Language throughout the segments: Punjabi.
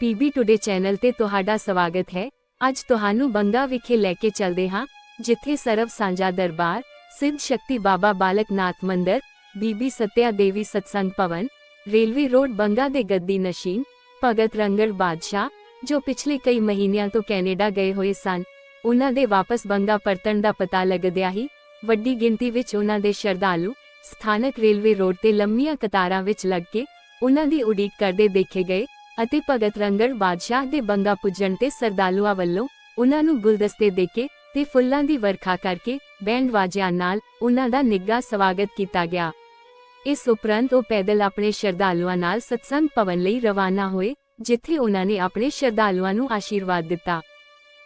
ਪੀਬੀ ਟੁਡੇ ਚੈਨਲ ਤੇ ਤੁਹਾਡਾ ਸਵਾਗਤ ਹੈ। ਅੱਜ ਤੁਹਾਨੂੰ ਬੰਗਾ ਵਿਖੇ ਲੈ ਕੇ ਚੱਲਦੇ ਹਾਂ, ਜਿੱਥੇ ਸਰਵ ਸਾਂਝਾ ਦਰਬਾਰ, ਸਿੱਧ ਸ਼ਕਤੀ ਬਾਬਾ ਬਾਲਕ ਨਾਥ ਮੰਦਰ, ਬੀਬੀ ਸਤਿਆ ਦੇਵੀ ਸਤਸੰਗ ਭਵਨ, ਰੇਲਵੇ ਰੋਡ ਬੰਗਾ ਦੇ ਗੱਦੀ ਨਸ਼ੀਨ, ਭਗਤ ਰੰਗੜ ਬਾਦਸ਼ਾਹ, ਜੋ ਪਿਛਲੇ ਕਈ ਮਹੀਨਿਆਂ ਤੋਂ ਕੈਨੇਡਾ ਗਏ ਹੋਏ ਸਨ। ਉਹਨਾਂ ਦੇ ਵਾਪਸ ਬੰਗਾ ਪਰਤਣ ਦਾ ਪਤਾ ਲੱਗਦਿਆ ਹੀ ਵੱਡੀ ਗਿਣਤੀ ਵਿੱਚ ਉਹਨਾਂ ਦੇ ਸ਼ਰਧਾਲੂ ਸਥਾਨਕ ਰੇਲਵੇ ਰੋਡ ਤੇ ਲੰਮੀਆਂ ਕਤਾਰਾਂ ਵਿੱਚ ਲੱਗ ਕੇ ਉਹਨਾਂ ਦੀ ਉਡੀਕ ਕਰਦੇ ਦੇਖੇ ਗਏ। ਅਤੇ ਭਗਤ ਰੰਗੜ ਬਾਦਸ਼ਾਹ ਦੇ ਬੰਗਾ ਪੁੱਜਣ ਤੇ ਸਰਦਾਲੂਆਂ ਵੱਲੋਂ ਉਹਨਾਂ ਨੂੰ ਗੁਲਦਸਤੇ ਦੇ ਕੇ ਤੇ ਫੁੱਲਾਂ ਦੀ ਵਰਖਾ ਕਰਕੇ ਬੈਂਡ ਵਾਜਿਆਂ ਨਾਲ ਉਹਨਾਂ ਦਾ ਨਿੱਘਾ ਸਵਾਗਤ ਕੀਤਾ ਗਿਆ। ਇਸ ਉਪਰੰਤ ਉਹ ਪੈਦਲ ਆਪਣੇ ਸ਼ਰਧਾਲੂਆਂ ਨਾਲ ਸਤਸੰਗ ਭਵਨ ਲਈ ਰਵਾਨਾ ਹੋਏ, ਜਿੱਥੇ ਉਹਨਾਂ ਨੇ ਆਪਣੇ ਸ਼ਰਧਾਲੂਆਂ ਨੂੰ ਆਸ਼ੀਰਵਾਦ ਦਿੱਤਾ।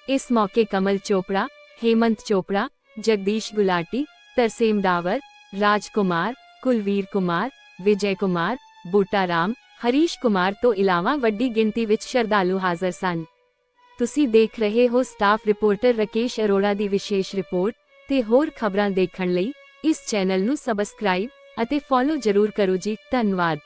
ਇਸ ਮੌਕੇ ਕਮਲ ਚੋਪੜਾ, ਹੇਮੰਤ ਚੋਪੜਾ, ਜਗਦੀਸ਼ ਗੁਲਾਟੀ, ਤਰਸੇਮ ਡਾਵਰ ਰਾਜ ਕੁਮਾਰ ਕੁਲਵੀਰ ਕੁਮਾਰ, ਵਿਜੇ ਕੁਮਾਰ, ਬੂਟਾ ਰਾਮ ਹਰੀਸ਼ ਕੁਮਾਰ ਤੋਂ ਇਲਾਵਾ ਵੱਡੀ ਗਿਣਤੀ ਵਿੱਚ ਸ਼ਰਧਾਲੂ ਹਾਜ਼ਰ ਸਨ। ਤੁਸੀਂ ਦੇਖ ਰਹੇ ਹੋ ਸਟਾਫ ਰਿਪੋਰਟਰ ਰਕੇਸ਼ ਅਰੋੜਾ ਦੀ ਵਿਸ਼ੇਸ਼ ਰਿਪੋਰਟ, ਤੇ ਹੋਰ ਖਬਰਾਂ ਦੇਖਣ ਲਈ ਇਸ ਚੈਨਲ ਨੂੰ ਸਬਸਕ੍ਰਾਈਬ ਅਤੇ ਫੋਲੋ ਜ਼ਰੂਰ ਕਰੋ ਜੀ, ਧੰਨਵਾਦ।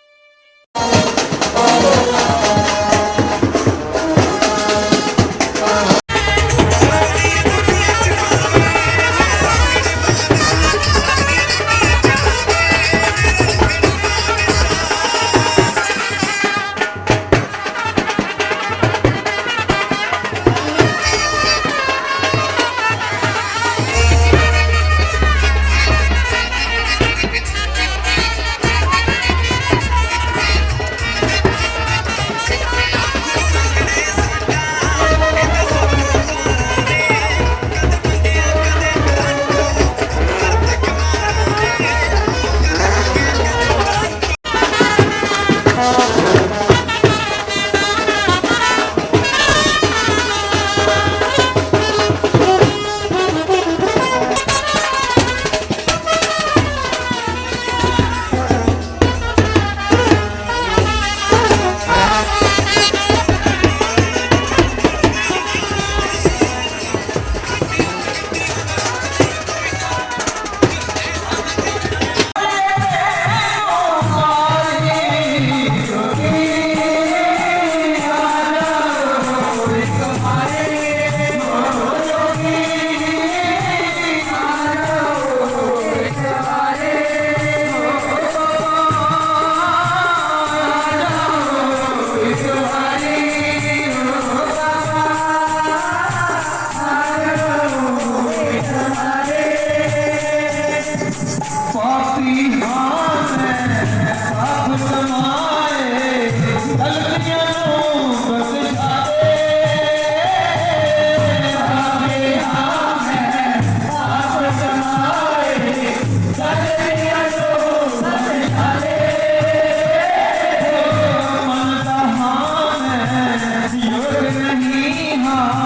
아.